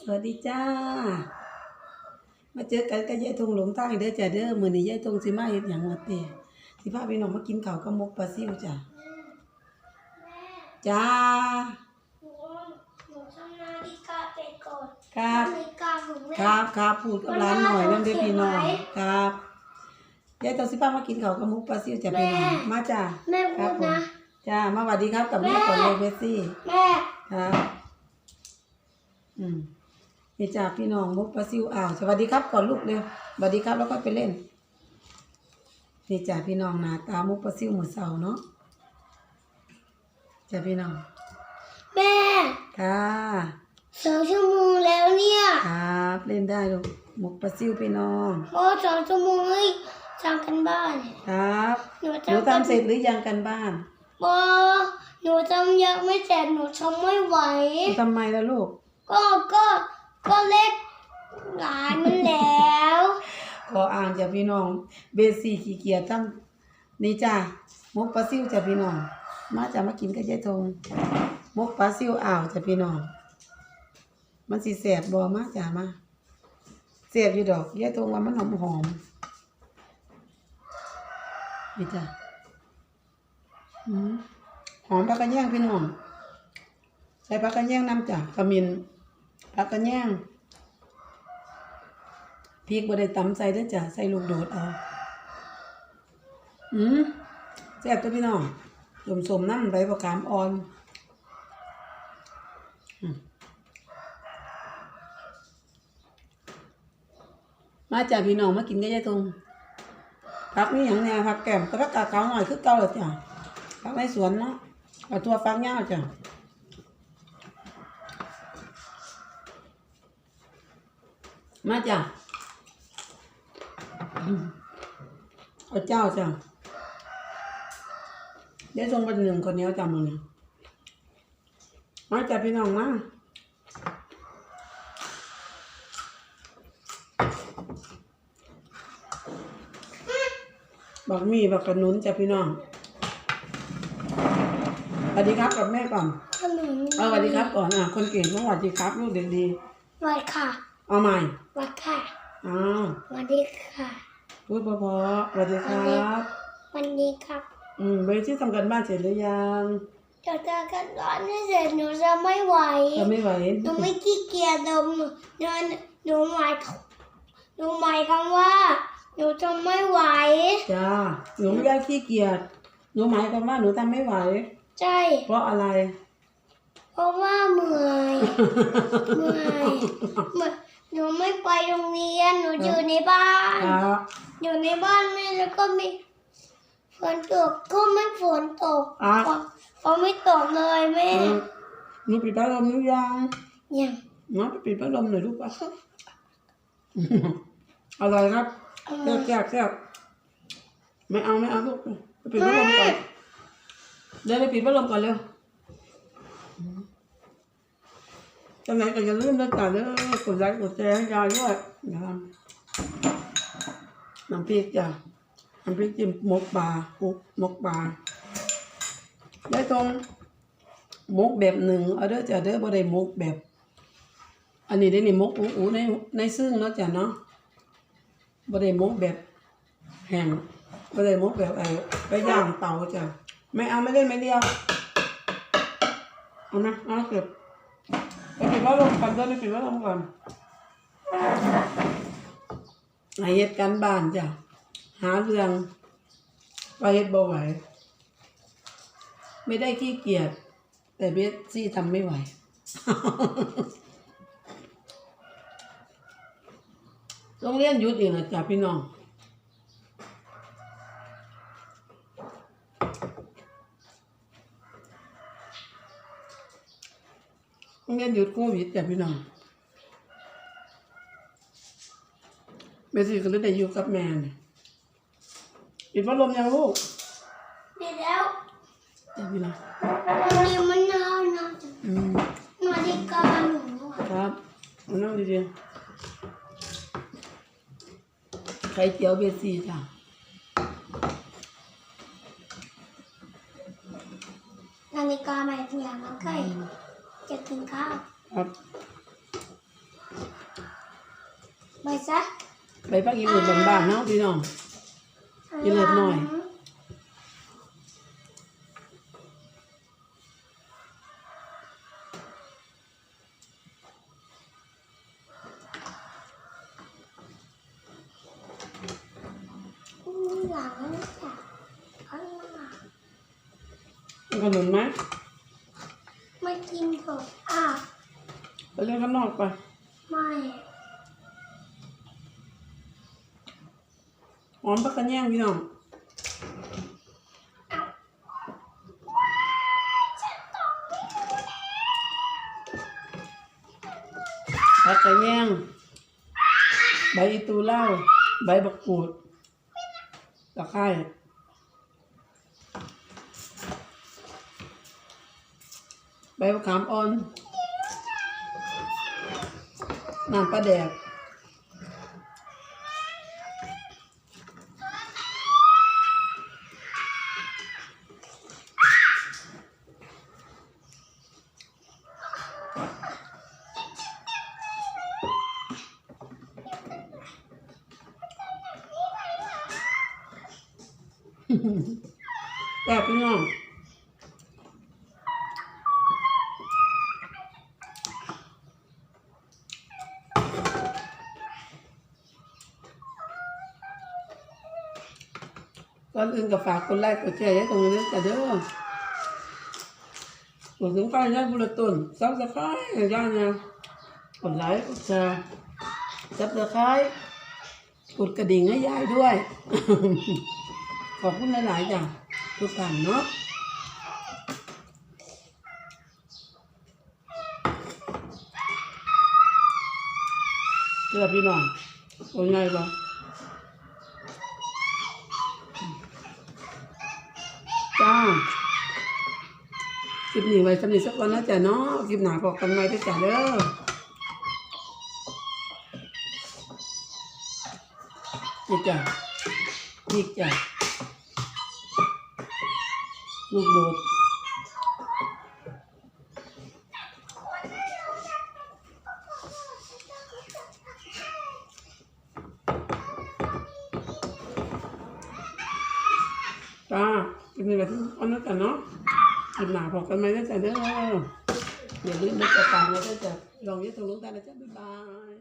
สวัสดีจ้า มาเจอกันกับยายทงหลงทางเด้อจ้าเด้อมื้อนี้ยายทงสิมาเฮ็ดหยังวะเต้สิพาพี่น้องมากินข้าวกับหมกปลาซิวจ้าจ้าหนูหนูทำนาฬิกาไปก่อนครับนาฬิกาของแม่ครับครับพูดกับร้านหน่อยนั่นเด้อพี่น้องครับยายทงสิพามากินข้าวกับหมกปลาซิวจ้าพี่น้องมาจ้าแม่ครัพูบดผมนะจ้ามาสวัสดีครับกับแม่ก่อนเลยเมสซี่แม่ครับอืม นี่จ้าพี่น้องมุกปลาซิวอ่าวสวัสดีครับก่อนลูกเร็วสวัสดีครับแล้วก็ไปเล่นนี่จ้าพี่น้องหน้าตามุกปลาซิวเหมือนเสาเนาะจ้าพี่น้องแม่ค่ะสองชั่วโมงแล้วเนี่ยครับเล่นได้ลูกมุกปลาซิวพี่น้องพอสองชั่วโมงให้ทำกันบ้านครับหนูหนูทำกันทำเสร็จหรือยังกันบ้านบอหนูทำยังไม่เสร็จหนูทำไม่ไหวหนูทำไมล่ะลูก ก็ก็ ก็เล็กหลานมันแล้ว ขออ่านจ้าพี่น้อง เบสี่ขี้เกียจทำนี่จ้ามุกปลาซิวจ้าพี่น้อง มาจ้ามากินกับยายทงมุกปลาซิวอ่าวจ้าพี่น้อง มันสิแสบบ่มาจ้ามาแสบอยู่ดอกยายทงว่ามันหอมหอมนี่จ้าหอมผักกระแยงพี่น้องใส่ผักกระแยงน้ำจ้ะขมิ้น ผักกระแยงพริกบ่ได้ตำใส่ด้อจ้ะใส่ลูกโดดเอาอืมแซ่บตัวพี่น้องสมสมๆน้ำใบประกามอ่อนมาจ้ะพี่น้องมากินกันยายตรงพักนี่อย่างเนี้ยพักแก้มก็พักกาเขาหน่อยคือเก่าเลยจ้ะพักในสวนเนาะเอาตัวฟักยาจ้ะ มาจ้ะเอาเจ้าจ้ะเดี๋ยวส่งไปหนึ่งคนนี้จำมึงเนี่ยมาจับพี่น้องมาบักมีบักกระนุนจ้ะพี่น้องสวัสดีครับกับแม่ก่อนขนมเอาสวัสดีครับก่อนอะคนเก่งต้องสวัสดีครับลูกเด็กดีวัดค่ะ เอาใหม่วัดค่ะอ้าววัดดีค่ะพูดเพอๆสวัสดีครับ วันนี้ครับอืมไปที่ทำกันบ้านเสร็จหรือยังเดี๋ยวจะกันร้อนให้เสร็จหนูจะไม่ไหวจะไม่ไหวหนูไม่ขี้เกียจดมหนูหนูหนูหมายหนูหมายคำว่าหนูจะไม่ไหวจ้าหนูไม่ได้ขี้เกียจหนูหมายความว่าหนูทำไม่ไหว ใช่ เพราะอะไร เพราะว่าเหมื่อยเหมื่อยเหมื่อย หนูไม่ไปโรงเรียนหนูอยู่ในบ้าน ครับอยู่ในบ้านแม่แล้วก็มีฝนตกก็ไม่ฝนตกอะฝนฝนไม่ตกเลยแม่เออหนูปิดพัดลมหรือยังยังเนาะปิดพัดลมหน่อยลูกป่ะอร่อยครับแซ่บแซ่บแซ่บไม่เอาไม่เอาลูกไปปิดพัดลมก่อนเดี๋ยวไปปิดพัดลมก่อนเร็ว จังไหนก็อย่าลืมนะจ๊ะเด้อกดไลค์กดแชร์ให้ยายด้วยนะครับน้ำพริกจ้ะน้ำพริกจิ้มหมกปลาหมกหมกปลาได้ตรงหมกแบบหนึ่งเอาเด้อจ้ะเด้อบ่ได้หมกแบบ อันนี้ได้นี่หมกอูอูในในซึ่งเนาะจ้ะเนาะบ่ได้หมกแบบแห้งบ่ได้หมกแบบไอ้ไปย่างเตาจ้ะไม่เอาไม่ได้ไม่เดียวเอานะเอาเก็บ ปิดว่าลมก่อนเด้อไปปิดว่าลมก่อนไอเฮ็ดการบ้านจ้ะ หาเรื่องว่าเฮ็ดบ่ไหว ไม่ได้ขี้เกียจแต่เบสซี่ทำไม่ไหวโรงเรียนหยุดอีกนะจ้ะพี่น้อง โรงเรียนหยุดโควิดจ้ะพี่น้องเบสซี่ก็เลยได้อยู่กับแม่เนี่ยปิดพัดลมยังลูกเดี๋ยวแล้วจ้ะพี่น้องวันนี้มันหนาวนะอืมนาฬิกาหนูอะครับมานั่งดีๆไข่เจียวเบสซี่จ้ะนาฬิกาใหม่เพียงแล้วใกล้ จะกินข้าวครับไปซะใบพักอีบุดบ้านๆเนาะพี่น้องกินเล็กหน่อยอู้หลังนะจ๊ะข้างหลังกินขนมไหมไม่ กินเถอะอะไปเล่นข้างนอกไปไม่หอมพักกันแย่งพี่น้องพักกันแย่งใบอีตูเล้าใบบักกูดตะไคร้ ใบมะขามอ่อนน้ำปลาแดกแต่พี่น้อง ก่อนอื่นก็ฝากกดไลค์กดแชร์ให้ตรงนี้กันเด้อหมดถึงการย่างบุรตุนซับสไครต์ย่างเนี่ยกดไลค์กดแชร์ซับสไครต์กดกระดิ่งให้ยายด้วย ขอบคุณหลายๆจ้ะทุกท่านเนาะเจอพี่น้องเป็นไงบ้าง จ้าคลิปนี้ไว้สำหรับสักวันนะจ๊ะเนาะคลิปหนาบอกกันไว้ด้วยจ้ะเด้อนี่จ้ะนี่จ้ะลูกโดดจ้า เป็นยังไงทุกคนนะจ๊ะเนาะกินหนาพอกันไหมนะจ๊ะเด้ออย่าลืมนะจ๊ะตามนะจ๊ะลองยึดตรงนู้นได้นะจ๊ะบ๊ายบาย